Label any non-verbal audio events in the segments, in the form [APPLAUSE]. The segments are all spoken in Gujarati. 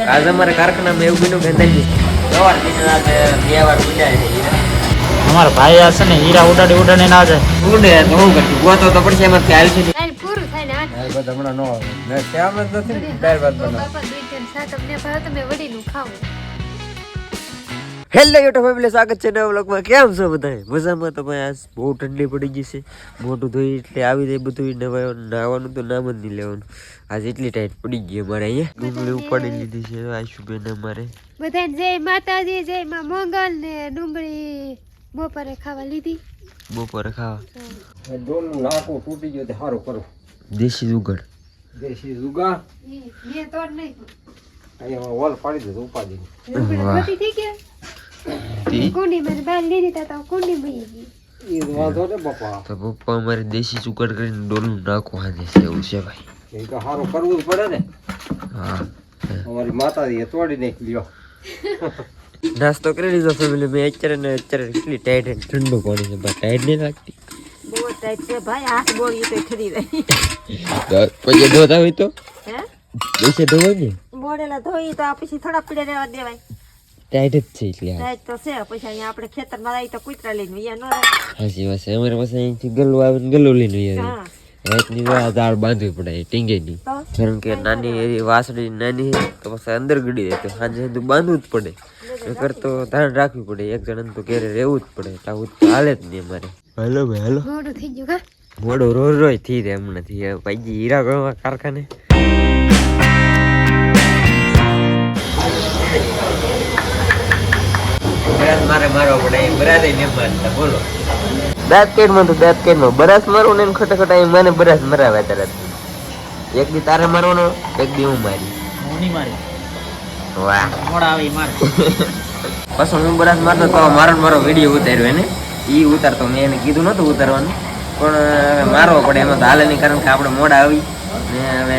આજે અમારા કારખાનામાં એવું બન્યું કે. અમારા ભાઈ આ છે ને હીરા ઉડાડી ઉડાડી ના જાય. ઉડે તો શું કરશું ગોતો તો પડશે એમાં ખ્યાલ છે પૂરું થાય ને હમણાં આવે. જ નથી દાળ ભાત બનાવે. ભાવે તમે વડીનું ખાવું. હેલો યુટ્યુબ ફેમિલી સ્વાગત છે નવા બ્લોગમાં કેમ છો બધા મજામાં તો ભાઈ આજ બહુ ઠંડી પડી ગઈ છે. મોટું ધોઈ એટલે આવી જાય બધું નવા નાવાનું તો નામ જ નહીં લેવાનું. આજ એટલી ટાઈટ પડી ગઈ અમારે અહીંયા. ડુંગળી ઉપાડી લીધી છે આશુબેન અમારે. બધા જય માતાજી જય માં મંગલ ને ડુંગળી બપોરે ખાવા લીધી. બપોરે ખાવા. ડોલનું લાકડું તૂટી ગયું તે સારું કરો. દેશી જુગડ દેશી જુગા એ તો નહીં અહીંયા વોલ પાડી દીધો ઉપાડી થઈ ગયા. તી કુંડી માં બહાર લીધી તા તો કુંડી મળી ગઈ. એ વાંધો ને બાપા. તો પપ્પા અમારે દેશી ચુકડ કરીને ડોલું નાખવા દે છે એવું છે ભાઈ એ તો સારું કરવું જ પડે ને. હા. અમારી માતાજીએ તોડી નાખી લ્યો નાસ્તો કરી લીધો ફેમિલી મેં. અત્યારે ને અત્યારે કેટલી ટાઈટ એન્ડ ઠંડુ પાણી છે બસ ટાઈટ નહીં લાગતી? બહુ ટાઈટ છે ભાઈ. હાથ બોળી તો ઠરી રહી. પછી ધોતા હોય તો? હે? પછી ધોવાય ને બોળેલા ધોઈ તો આ પછી થોડા પીડે રહેવા દેવાય. ટાઈટ જ છે એટલે ટાઈટ તો છે પછી અહીંયા આપણે ખેતરમાં આવી તો કૂતરા લઈને અહીંયા ન રહે. હાસી વાત છે. અમારે પાસે અહીંથી ગલ્લું આવે ને ગલ્લું લઈને વહી આ દાળ બાંધવી પડે ટીંગેની તો? કારણ કે નાની એવી વાસળી નાની તો પછી અંદર ગડી જાય તો સાંજે તો બાંધવું જ પડે. નકર તો ધ્યાન રાખવી પડે એક જણ તો ઘેરે રહેવું જ પડે તો આવું તો હાલે જ નહીં અમારે. હાલો ભાઈ હાલો. મોડું થઈ ગયું કા મોડો રોજ રોજ થઈ જાય હમણાં થી ભાઈજી હીરા ગણવા કારખાને? મારે મારવો પડે એ બરાસ બોલો. દાંત કેડમાં તો દાંત કેડમાં બરાસ મારું ને ખોટા ખોટા એ મને બરાસ મરાવે તરત એક દી તારે મારવાનો એક દી હું મારી. હું નહીં મારી. વાહ. મોડા આવી માર. પછી હું બરાસ મારતો તો મારો મારો વીડિયો ઉતાર્યો એને. એ ઉતારતો મેં એને કીધું નતું ઉતારવાનું. પણ હવે મારવો પડે એમાં તો હાલે નહીં કારણ કે આપણે મોડા આવી. ને હવે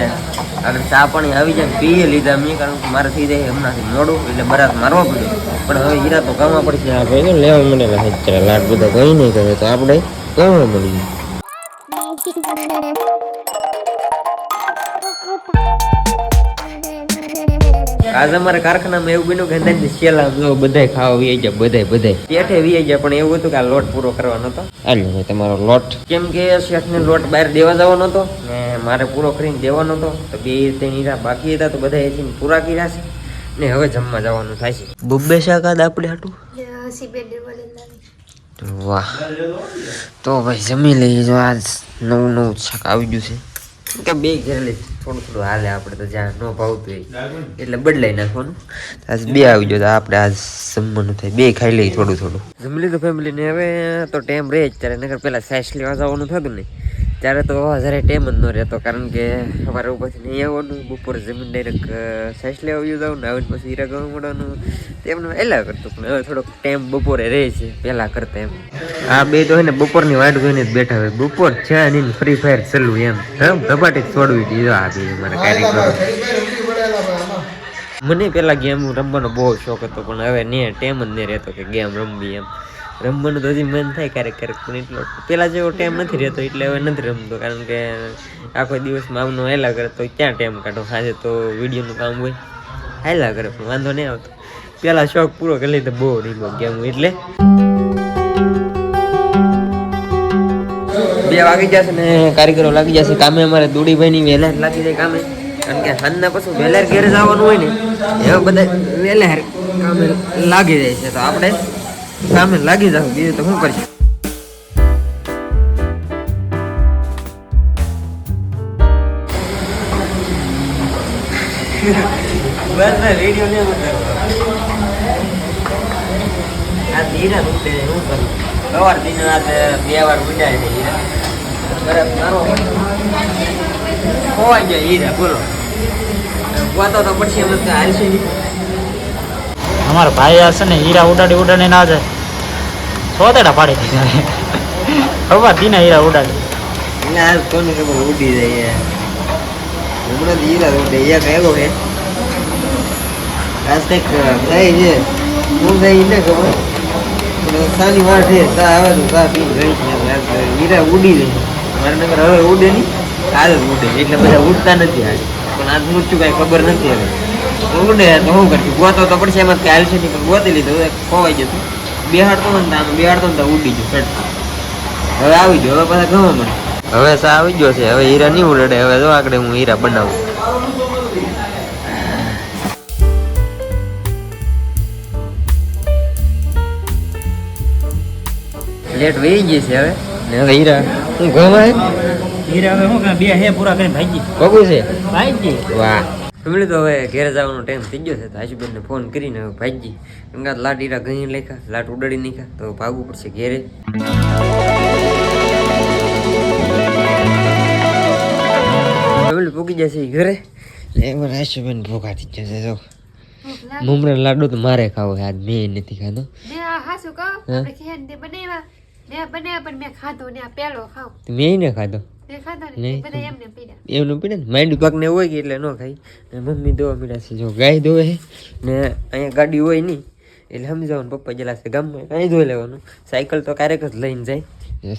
આગળ ચા પાણી આવી જાય પીએ લીધા. મેં કારણ કે મારે થઈ જાય હમણાંથી મોડું, એટલે બરાસ મારવા પડે પણ હવે હીરા તો કામમાં પડશે. આ ભાઈ લેવા મને લાડ બધા કઈ નહીં કરે તો આપણે ગામમાં મળી આજે અમારા કારખાનામાં એવું બન્યું કે અંદાજે શેલા જો બધાય ખાવા વી ગયા બધાય બધાય. પેઠે વી ગયા પણ એવું હતું કે આ લોટ પૂરો કરવાનો હતો હાલો તમારો લોટ. કેમ કે શેઠને લોટ બહાર દેવા જવાનો હતો ને મારે પૂરો કરીને દેવાનો હતો. તો બે ત્રણ હીરા બાકી હતા તો બધા એથી પૂરા કર્યા છે. ને હવે જમવા જવાનું થાય છે. બબ્બે શાક આદ આપણે હાટું વાહ. તો ભાઈ જમી લઈએ જો આજ નવું નવું શાક આવી ગયું છે. કે બે ઘરે થોડું થોડું હાલે આપણે તો જ્યાં ન ભાવતું હોય. એટલે બદલાઈ નાખવાનું. આજ બે આવી ગયો તો આપણે આજ જમવાનું થાય. બે ખાઈ લઈએ થોડું થોડું. જમી લીધું ફેમિલી ને હવે તો ટાઈમ રહે જ ત્યારે નગર પેલા સાઇસ લેવા જવાનું થતું ને ત્યારે તો જ્યારે ટાઈમ જ ન રહેતો કારણ કે સવારે ઉપરથી નહીં આવવાનું બપોર જમીન ડાયરેક્ટ સાઈસ લેવા આવ્યું જાવ ને આવીને પછી હીરા ગવા મળવાનું. તેમને એલા કરતું પણ હવે થોડોક ટાઈમ બપોરે રહે છે પહેલાં કરતા એમ. આ બે તો હોય ને બપોરની વાટ જોઈને જ બેઠા હોય. બપોર છે ને ફ્રી ફાયર ચાલુ એમ. ધમ ધપાટી છોડવી દીધો આ બે મારા કાર્યક્રમ મને પેલા ગેમ રમવાનો બહુ શોખ હતો પણ હવે ને ટાઈમ જ નહીં રહેતો કે ગેમ રમવી એમ. રમવાનું તો હજી મન થાય ક્યારેક ક્યારેક, પણ એટલો પેલા જેવો ટાઈમ નથી રહેતો, એટલે હવે નથી રમતો. કારણ કે આખો દિવસમાં આવનો હેલા કરે તો ક્યાં ટાઈમ કાઢો? સાંજે તો વિડીયોનું કામ હોય. હેલા કરે, પણ વાંધો નહીં આવતો. પેલા શોખ પૂરો કરી તો બહુ રીમો ગેમ એટલે. બે વાગી જશે ને, કારીગરો લાગી જશે કામે અમારે દોડીભાઈ ની વહેલા લાગી જાય કામે. કારણ કે સાંજના પછી વહેલા ઘેર જવાનું હોય ને, એવા બધા વહેલા કામે લાગી જાય છે. તો આપણે કામે લાગી જાવ બીજું તો શું કરશું? બે વાર ઉડાય છે ખોવાઈ ગયા હીરા બોલો. વાતો તો પછી હાલશે અમારા ભાઈ આ છે ને હીરા ઉડાડી ઉડાડી ના જાય. સોતેડા પાડી દીધા ખબર દીના હીરા ઉડાડી. ના, કોને ખબર, ઉડી જાય હમણાં તો હીરા ઉડે, એક એવો હે આજ કંઈક થાય છે. શું થાય એને ખબર. સાની વાર છે તા આવે તો તા પી ગઈ. હીરા ઉડી જાય. મારે નગર હવે ઉડે નહીં, હાલ ઉડે. એટલે બધા ઉડતા નથી હાલ. પણ આજ મૂર્ચું કાંઈ ખબર નથી હવે. ઉડે તો હું કરશું? ગોતો તો પડશે, એમાં ખ્યાલ છે નહીં, પણ ગોતી લીધું ખોવાઈ જતું બેહાડતો ને તો આમ બેહાડતો ને તો ઉડી ગયું ચડતું. હવે આવી ગયો હવે પાછા ગમે મને હવે સા આવી ગયો છે હવે હીરા નહીં ઉડે હવે જો આગળ હું હીરા બનાવું. લેટ વહી ગઈ છે હવે. ને હવે હીરા હું ઘરમાં હીરા હવે શું કે બે હે પૂરા કરીને ભાઈ ગઈ કોકું છે? ભાઈ ગઈ વાહ. ફેમિલી તો હવે ઘેર જવાનો ટાઈમ થઈ ગયો છે તો આશુબેનને ફોન કરીને હવે ભાઈજી ગંગા લાટ ઈરા ગઈ લેખા લાટ ઉડાડી નાખ્યા તો ભાગવું પડશે ઘેરે. ફેમિલી પૂકી જશે ઘરે? એમાં આશુબેન થઈ જશે તો ભૂખ મમરા લાડુ તો મારે ખાવો આજ મેં નથી ખાધો. ને આ હાસુ કહો? આપણે ખેર ને બનાવ્યા. ને આ બનાવ્યા પણ મેં ખાધો ને આ પેલો ખાવ. મેં ને ખાધો. મેં એમને પીડે ને? માઇન્ડ પાક ને હોય કે એટલે ન ખાઈ ને મમ્મી દોવા પીડા છે જો ગાય દોવે ને અહીંયા ગાડી હોય નહીં એટલે સમજાવવાનું પપ્પા જેલા છે ગામમાં કાંઈ ધોઈ લેવાનું. સાયકલ તો ક્યારેક જ લઈને જાય.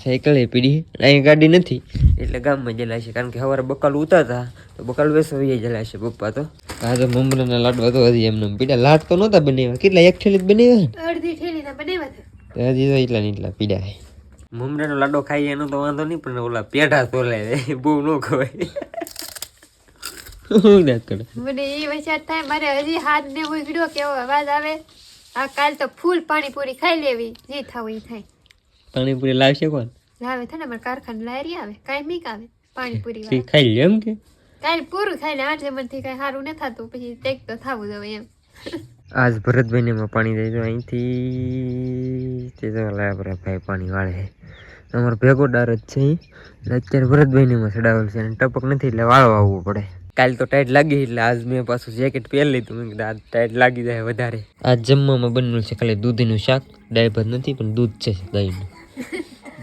સાયકલ એ પીડી. અહીંયા ગાડી નથી. એટલે ગામમાં જેલા છે કારણ કે સવારે બકાલ ઉતારતા તો બકાલ વેસો વહી જેલા છે પપ્પા તો. હા તો મમરાના લાડવા તો હજી એમને પીડા લાડ તો નહોતા બનાવ્યા કેટલા એક ઠેલી જ બનાવ્યા અડધી ઠેલી બનાવ્યા હજી તો એટલા ને એટલા પીડા છે. મમરાનો લાડો ખાઈએ એનો તો વાંધો નહીં પણ ઓલા પેઢા તોલાય બહુ ન ખવાય. હું ના કરે? મને એ વિચાર થાય મારે હજી હાથ ને ઉગડ્યો કેવો અવાજ આવે. આ કાલ તો ફૂલ પાણીપુરી ખાઈ લેવી જે થવું એ થાય. પાણીપુરી લાવશે કોણ? લાવે થાય ને મારે કારખાને લારી આવે કાંઈ મીક આવે પાણીપુરી ખાઈ લે એમ કે? કાલ પૂરું ખાઈ ને આઠ મનથી કઈ સારું ન થતું પછી ટેક તો થવું જોઈએ એમ. આજ ભરતભાઈને પાણી દઈ દો અહીંથી. તે તો લાયા ભાઈ પાણી વાળે. છે અમારો ભેગો ડાર જ છે ઈ. અત્યારે ભરતભાઈને એમાં ચડાવેલ છે અને ટપક નથી એટલે વાળવા આવવું પડે. કાલ તો ટાઈટ લાગી એટલે આજ મેં પાછું જેકેટ પહેરી લીધું. મેં કીધું આજ ટાઈટ લાગી જાય વધારે. આજ જમવામાં બનેલું છે ખાલી દૂધનું શાક. દાળ ભાત નથી પણ દૂધ છે ગાયનું.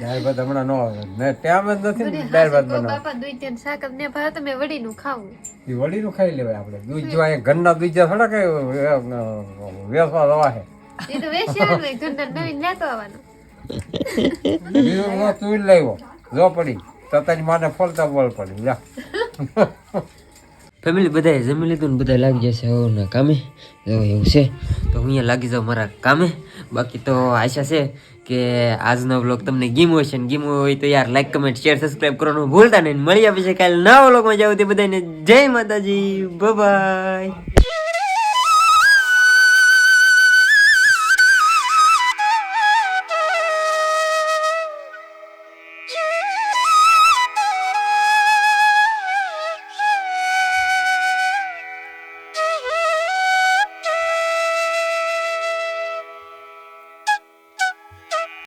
દાળ ભાત હમણાં ન આવે. ને ટાઈમ જ નથી ને દાળ ભાત બનાવ બાપા દૂધ ને શાક ને ભાવ તો મેં વડીનું ખાવું. એ વડીનું ખાઈ લેવાય આપણે. દૂધ જો અહીંયા ઘરના દૂધ જ્યાં થોડા કઈ વેસવા દવા છે. એ તો વેચ્યા હોય ઘરના નવીન લેતો આવવાનું [LAUGHS] બીજું હું તું જ લાવ્યો. જો પડી. તો તારી માને ફોલતા બોલ પડી. જા. [LAUGHS] ફેમિલી બધાએ જમી લીધું ને બધા લાગી જશે ને કામે. એવું છે. તો હું અહીંયા લાગી જાઉં મારા કામે. બાકી તો આશા છે કે આજનો બ્લોગ તમને ગીમો છે ને ગીમો હોય તો યાર લાઈક કમેન્ટ શેર સબસ્ક્રાઇબ કરવાનું ભૂલતા નહીં. મળી આપે છે કાલે નવા બ્લોગમાં જાવ તે બધાને જય માતાજી. બાય